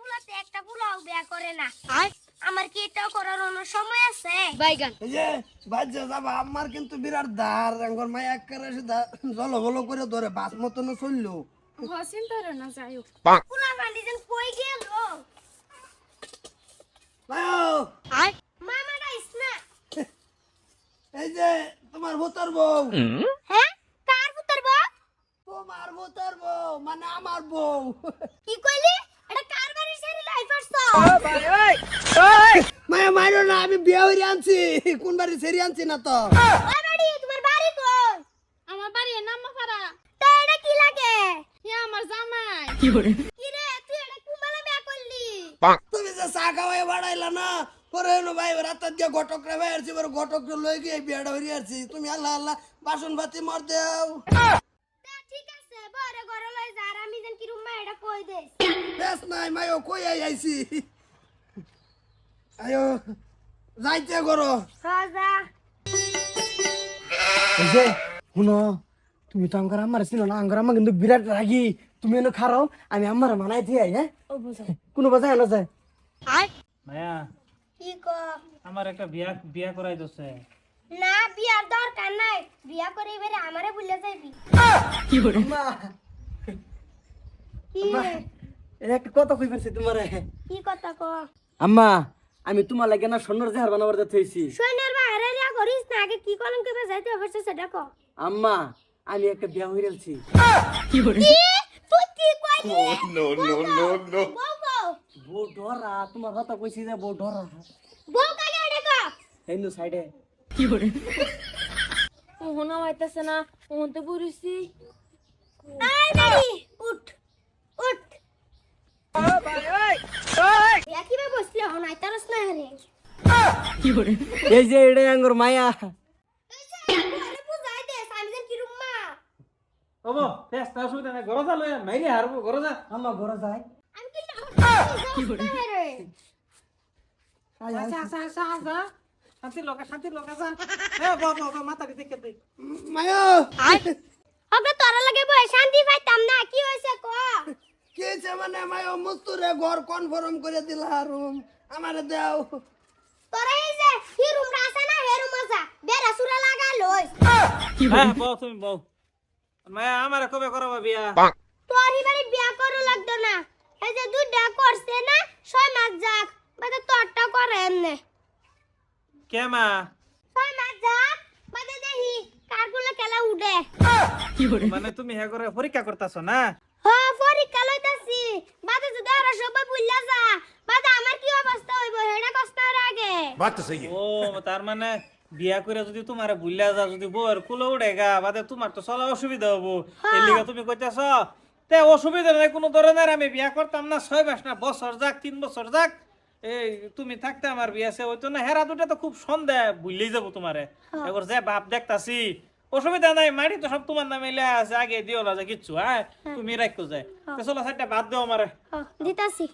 ফুলাতে একটা ফুলাও বিয়া করে না। আমার কি এটাও করার অন্য সময় আছে? বাইগান। এই যে বাজ্যে যাবা আমার কিন্তু বিরাট ধার রঙর মাই এক করে জল বলো করে ধরে বাস মতন চলল। হসিন তোর না যাই ফুলা বান্ডি যেন কই গেল? ভাইও, মামা ডাইস না। এই যে তোমার ভূতর বউ। হ্যাঁ? কার পুত্র বউ? তোমার ভূতর বউ মানে আমার বউ। কি কইলি এটা কার বাড়ি সেরি লাইফ আসছো মায়া মাইরো না আমি বিয়ে হইরে আনছি কোন বাড়ি সেরি আনছি না তো তোমার আমার কি লাগে ইয়া আমার জামাই তুমি যে চা না পরে ভাই রাতার দিয়ে ঘটক রে ভাই আসছি ঘটক লই গিয়ে বিয়েটা হইরে তুমি আল্লাহ আল্লাহ বাসন বাতি মর দেও। বরে ঘরে লই যা আর আমি যেন কি রুমা এটা কই দেই বেশ নাই মায়ো কই আই আইছি? আয়ো যাইতে করো। রাজা এই যে শুনো তুমি তো আঙ্গার আমার ছিল না? আঙ্গার আমার কিন্তু বিরাট রাগি। তুমি এনে খারাও আমি আমার মানাই দিয়ে হ্যাঁ? কোনো বাজায় না যায়। মায়া কি কো? আমার একটা বিয়া বিয়া করাই দোছে। না বিয়ার দরকার নাই বিয়া করে এবারে আমারে ভুলে যাইবি মা কি? একটা কথা কই ফেলছি তোমার? কি কথা কো? আম্মা আমি তোমার লাগে না স্বর্ণর জেহার বানাবার যাতে হয়েছি সৈন্যের বাইরে রিয়া করিস না আগে কি কলম কে যাইতে হবে সেটা কো। আম্মা আমি একটা বিয়া হয়ে গেছি। কি তুই কি কইলি? No no no no. বউ ডরা তোমার কথা কইছি যে বউ ডরা। বউ কালে এটা কো। হেন্দু সাইডে। ও হোনা হইতাছে না ওহন তো বুড়িছি বাড়ি উঠ উঠ। ইয়া কি বে বসলি হন আই তারস না রে এই যে এড়ে আঙ্গুর মায়া। এই যে দে আমি যেন ওবো তেজ তা অসুবিধা নাই। ঘর যা মাইরে হারবো ঘর আম্মা ঘরে আমি কি কি করে রে? আচ্ছা। শান্তি লগা শান্তি লগা যা এ বাবা বাবা মাথা দিতে কে দেই মায়া ওকে তোরা লাগে বই শান্তি পাইতাম না কি হইছে ক? মানে মায়া মস্তুরে ঘর কনফার্ম করে দিলা রুম আমারে দাও। তোরা এই যে কি রুম আছে না হে রুম আছে। বেরা সুরা লাগা লই হ্যাঁ বউ তুমি বউ। মায়া আমারে কবে করাবা বিয়া? তোর বাড়ি বিয়া করু লাগতো না। এই যে দুইটা করছে না ছয় মাস যাক। বাদে তোরটা করে এমনে। কে মা? মানে তুমি হে করে পরীক্ষা করতাছ না? হ পরীক্ষা লইতাছি। বাদে যদি আর সবাই যা বাদে আমার কি অবস্থা হইব হেডা কষ্ট আগে। ও তার মানে বিয়া করে যদি তোমার বুল্লা যা যদি বউয়ের কুলো উড়ে গা বাদে তোমার তো চলা অসুবিধা হব। এর লিগে তুমি কইতাছ তে অসুবিধা নাই কোনো ধরনের আমি বিয়া করতাম না ছয় মাস না বছর যাক তিন বছর যাক এই তুমি থাকতে আমার বিয়ে আছে ওই তো না হেরা দুটা তো খুব সন্দেহ বুঝলেই যাব তোমারে। এবার যে বাপ দেখতাছি অসুবিধা নাই মারি তো সব তোমার নামে লেয়া আছে আগে দিও না যে কিচ্ছু হ্যাঁ। তুমি রাখো যায় চলো সাইডটা বাদ দেও আমার। দিতাছি।